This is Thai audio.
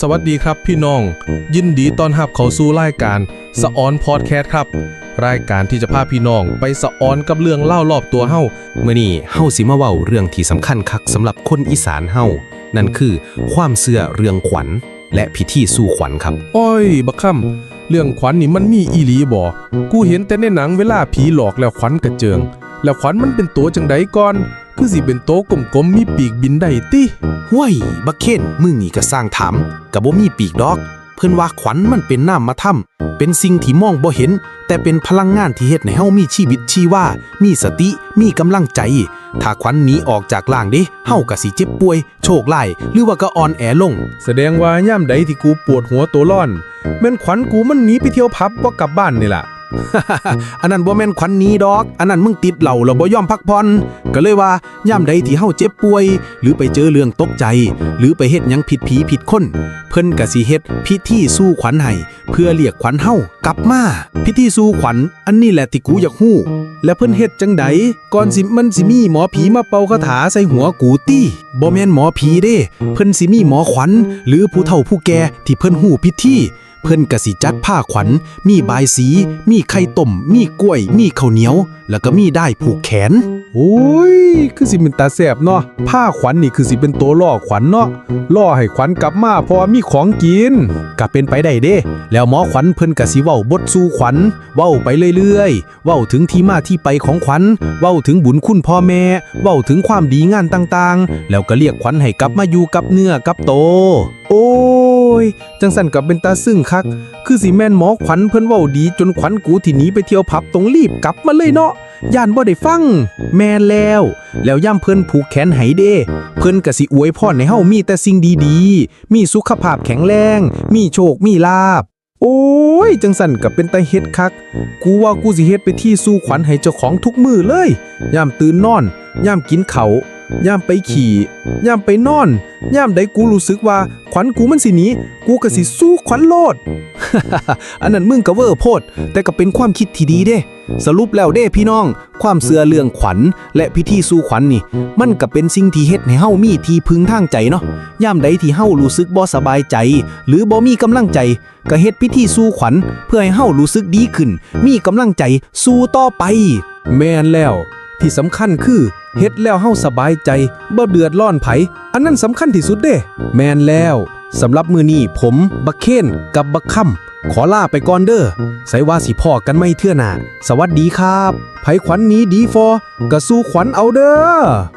สวัสดีครับพี่น้อง ยินดีต้อนรับเข้าสู่รายการสะออนพอดแคสต์ครับ รายการที่จะพาพี่น้องไปสะออนกับเรื่องเล่ารอบตัวเฮาเมื่อนี้เฮาสิมาเว้าเรื่องที่สำคัญคักสำหรับคนอีสานเฮานั่นคือความเชื่อเรื่องขวัญ และพิธีสู่ขวัญครับอ้อยบักคำเรื่องขวัญนี่มันมีอีหลีบ่กูเห็นแต่ในหนังเวลาผีหลอกแล้วขวัญกระเจิง แล้วขวัญมันเป็นตัวจังไดก่อน คือสิเป็นโตวกลมๆมีปีกบินได้ติห้วยบักเคนมึงนี่ก็สร้างถามกับบ่มีปีกดอก เพิ่นว่าขวัญมันเป็นน้ำมาถ้ำเป็นสิ่งที่มองบ่เห็น แต่เป็นพลังงานที่เฮ็ดให้เฮามีชีวิตชีวามีสติ มีกำลังใจ ถ้าขวัญหนีออกจากร่างเด้เฮาก็สิเจ็บป่วย โชคร้ายหรือว่าก็อ่อนแอลง แสดงว่าย่ามใดที่กูปวดหัวตัวร้อนแม่นขวัญกูมันหนีไปเที่ยวผับบ่กลับบ้านนี่ล่ะ อันนั้นบ่แม่นขวัญหนี้ดอก อันนั้นมึงติดเหล้าแล้วบ่ยอมพักผ่อนก็เลยว่าย่ามใดที่เฮาเจ็บป่วย หรือไปเจอเรื่องตกใจ หรือไปเฮ็ดหยังผิดผีผิดคน เพิ่นก็สิเฮ็ดพิธีสู้ขวัญให้เพื่อเรียกขวัญเฮากลับมาพิธีสู้ขวัญ อันนี้แหละที่กูอยากฮู้ และเพิ่นเฮ็ดจังไดก่อนสิมันสิมีหมอผีมาเป่าคาถาใส่หัวกูตี้บ่แม่นหมอผีเด้ เพิ่นสิมีหมอขวัญ หรือผู้เฒ่าผู้แก่ที่เพิ่นฮู้พิธี เพิ่นก็สิจัดผ้าขวัญ มีบายสี มีไข่ต้ม มีกล้วย มีข้าวเหนียว แล้วก็มีได้ผูกแขน โอ้ย คือสิเป็นตาแสบเนาะ ผ้าขวัญนี่คือสิเป็นตัวล่อขวัญเนาะ ล่อให้ขวัญกลับมาเพราะว่ามีของกินก็เป็นไปได้เด้ แล้วหมอขวัญเพิ่นก็สิเว้าบทสู่ขวัญ เว้าไปเรื่อยๆ เว้าถึงที่มาที่ไปของขวัญ เว้าถึงบุญคุณพ่อแม่ เว้าถึงความดีงานต่างๆ แล้วก็เรียกขวัญให้กลับมาอยู่กับเนื้อกับโตโอ้ย จังสันกับเป็นตาซึ่งคัก คือสิแม่นหมอขวัญเพิ่นเว้าดีจนขวัญกูที่หนีไปเที่ยวผับต้องรีบกลับมาเลยเนาะย่านบ่ได้ฟัง แม่นแล้ว แล้วย่ำเพิ่นผูกแขนให้เด้ เพิ่นก็สิอวยพรให้เฮามีแต่สิ่งดีๆ มีสุขภาพแข็งแรง มีโชค มีลาบ โอ้ย จังสันกับเป็นตาเฮ็ดคัก กูว่ากูสิเฮ็ดไปที่สู้ขวัญให้เจ้าของทุกมือเลยยามตื่นนอนยามกินเขาว ยามไปขี่ยามไปนอนยามใดกูรู้สึกว่า ขวัญกูมันสิหนีกูก็สิสู้ขวัญโลด อันนั้นมึงก็เวอร์โพด แต่ก็เป็นความคิดที่ดีเด้ สรุปแล้วเด้พี่น้อง ความเสื่อเรื่องขวัญ และพิธีสู่ขวัญนี่ มันก็เป็นสิ่งที่เฮ็ดให้เฮามีที่พึงทางใจเนาะยามใดที่เฮารู้สึกบ่สบายใจ หรือบ่มีกำลังใจ ก็เฮ็ดพิธีสู่ขวัญ เพื่อให้เฮารู้สึกดีขึ้น มีกำลังใจสู้ต่อไป แม่นแล้ว ที่สำคัญคือ เฮ็ดแล้วเฮาสบายใจบ่เดือดร้อนไผ อันนั้นสำคัญที่สุดเด้ แม่นแล้วสำหรับมือนี้ผมบักเคนกับบักค่ำขอลาไปก่อนเด้อใส่ว่าสิพ่อกันไม่เทื่อหน่าสวัสดีครับไผขวัญนนี้ดีฟอ กระสู้ขวัญเอาเด้อ